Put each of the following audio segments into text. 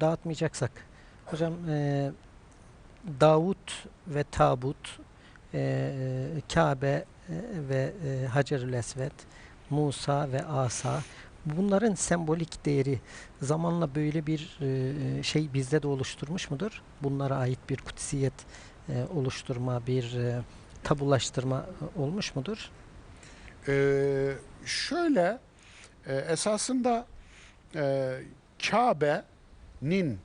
dağıtmayacaksak. Hocam e, Davut ve Tabut, e, Kabe e, ve e, Hacerül Esved, Musa ve Asa bunların sembolik değeri zamanla böyle bir e, şey bizde de oluşturmuş mudur? Bunlara ait bir kutsiyet e, oluşturma, bir e, tabulaştırma e, olmuş mudur? Ee, şöyle e, esasında e, Kabe'nin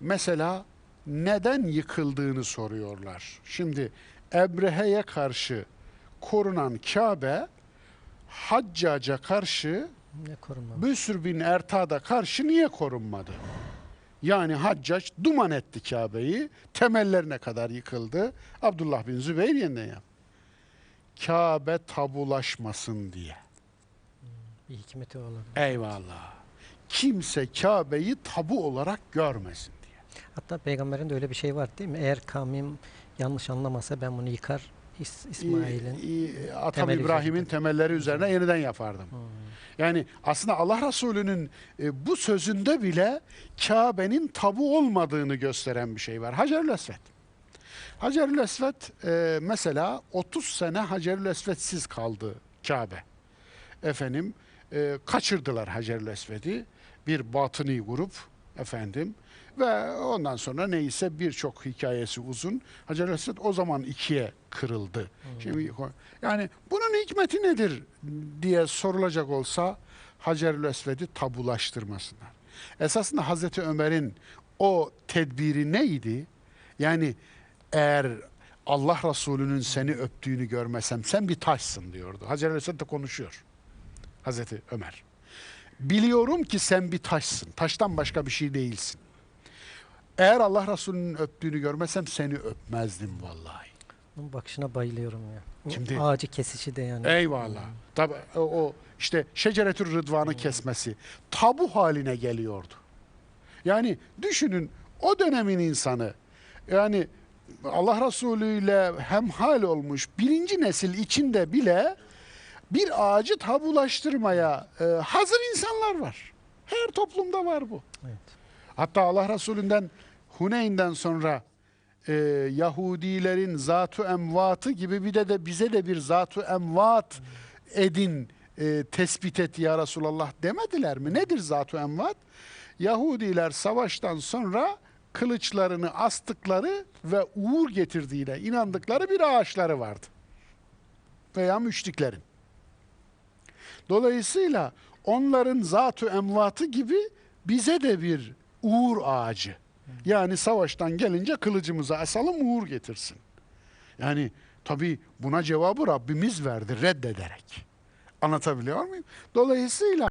mesela neden yıkıldığını soruyorlar. Şimdi Ebrehe'ye karşı korunan Kabe Haccaca karşı? Büsür bin Ertad'a karşı niye korunmadı? Yani Haccac duman etti Kabe'yi. Temellerine kadar yıkıldı. Abdullah bin Zübeyir yeniden yaptı. Kabe tabulaşmasın diye. Bir hikmeti olabilir. Eyvallah. Kimse Kabe'yi tabu olarak görmesin diye. Hatta peygamberin de öyle bir şey var değil mi? Eğer kavmim yanlış anlamasa ben bunu yıkar İs- İsmail'in. Atam İbrahim'in temelleri üzerine yeniden yapardım. Hmm. Yani aslında Allah Resulü'nün e, bu sözünde bile Kabe'nin tabu olmadığını gösteren bir şey var. Hacerül Esved. Hacerül Esved e, mesela 30 sene Hacerül Esved'siz kaldı Kabe. Efendim e, kaçırdılar Hacerül Esved'i bir batıni grup efendim ve ondan sonra neyse birçok hikayesi uzun. Hacerül Esved o zaman ikiye kırıldı. Şimdi yani bunun hikmeti nedir diye sorulacak olsa Hacerül Esved'i tabulaştırmasınlar. Esasında Hazreti Ömer'in o tedbiri neydi? Yani eğer Allah Resulü'nün seni öptüğünü görmesem sen bir taşsın diyordu. Hacerül Esved de konuşuyor. Hazreti Ömer. Biliyorum ki sen bir taşsın. Taştan başka bir şey değilsin. Eğer Allah Resulü'nün öptüğünü görmesem seni öpmezdim vallahi. Bunun bakışına bayılıyorum ya. Şimdi- ağacı kesişi de yani. Eyvallah. Tabi o, o işte şeceretür rıdvanı kesmesi tabu haline geliyordu. Yani düşünün o dönemin insanı yani Allah Resulü ile hemhal olmuş birinci nesil içinde bile bir ağacı tabulaştırmaya e, hazır insanlar var. Her toplumda var bu. Evet. Hatta Allah Resulü'nden Huneyn'den sonra e, Yahudilerin zatu emvatı gibi bir de, de bize de bir zatu emvat edin e, tespit et ya Resulallah demediler mi? Nedir zatu emvat? Yahudiler savaştan sonra kılıçlarını astıkları ve uğur getirdiğine inandıkları bir ağaçları vardı. Veya müşriklerin. Dolayısıyla onların zatu emvatı gibi bize de bir uğur ağacı. Yani savaştan gelince kılıcımıza asalım uğur getirsin. Yani tabi buna cevabı Rabbimiz verdi reddederek. Anlatabiliyor muyum? Dolayısıyla